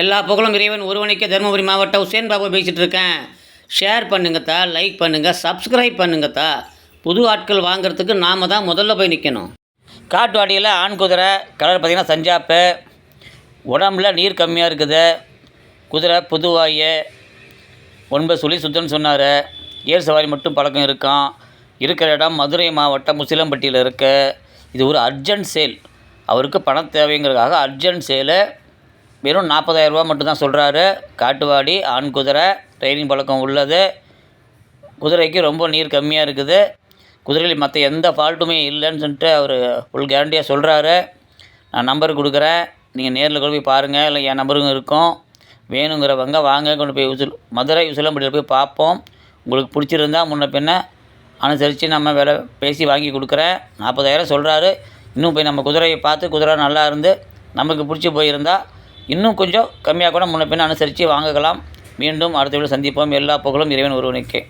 எல்லா புகழும் இறைவன் ஒருவனுக்கே தருமபுரி மாவட்டம் உசேன் பாபு பேசிகிட்டு இருக்கேன் ஷேர் பண்ணுங்கத்தா லைக் பண்ணுங்கள் சப்ஸ்கிரைப் பண்ணுங்கத்தா. புது ஆட்கள் வாங்குறதுக்கு நாம தான் முதல்ல போய் நிற்கணும் காட்டுவாடியில் ஆண் குதிரை கலர் பார்த்திங்கன்னா சஞ்சாப்பு. உடம்புல நீர் கம்மியாக இருக்குது. குதிரை புதுவாய் ஒன்பது சொல்லி சுத்தம்னு சொன்னார். ஏர் சவாரி மட்டும் பழக்கம் இருக்கும். இருக்கிற இடம் மதுரை மாவட்டம் முசிலம்பட்டியில் இருக்குது இது ஒரு அர்ஜென்ட் சேல் அவருக்கு பணம் தேவைங்கிறதுக்காக அர்ஜென்ட் சேலு வெறும் நாற்பதாயிரரூபா மட்டும்தான் சொல்கிறாரு காட்டுவாடி ஆண் குதிரை ட்ரைனிங் பழக்கம் உள்ளது. குதிரைக்கு ரொம்ப நீர் கம்மியாக இருக்குது. குதிரையில் மற்ற எந்த ஃபால்ட்டுமே இல்லைன்னு சொல்லிட்டு அவர் ஃபுல் கேரண்டியாக சொல்கிறாரு நான் நம்பர் கொடுக்குறேன். நீங்கள் நேரில் கொண்டு போய் பாருங்கள் இல்லை என் நம்பருங்க இருக்கும். வேணுங்கிறவங்க வாங்க. கொண்டு போய் உசில் மதுரை உசிலம்பட்டியில் போய் பார்ப்போம். உங்களுக்கு பிடிச்சிருந்தா முன்ன பின்ன அனுசரித்து நம்ம விலை பேசி வாங்கி கொடுக்குறேன். நாற்பதாயிரம் சொல்கிறாரு இன்னும் போய் நம்ம குதிரையை பார்த்து குதிரை நல்லா இருந்து நமக்கு பிடிச்சி போயிருந்தால் இன்னும் கொஞ்சம் கம்மியாக கூட முன்ன பின்ன அனுசரித்து வாங்கலாம். மீண்டும் அடுத்த வீடியோ சந்திப்போம். எல்லா புகழும் இறைவன் ஒருவனுக்கே.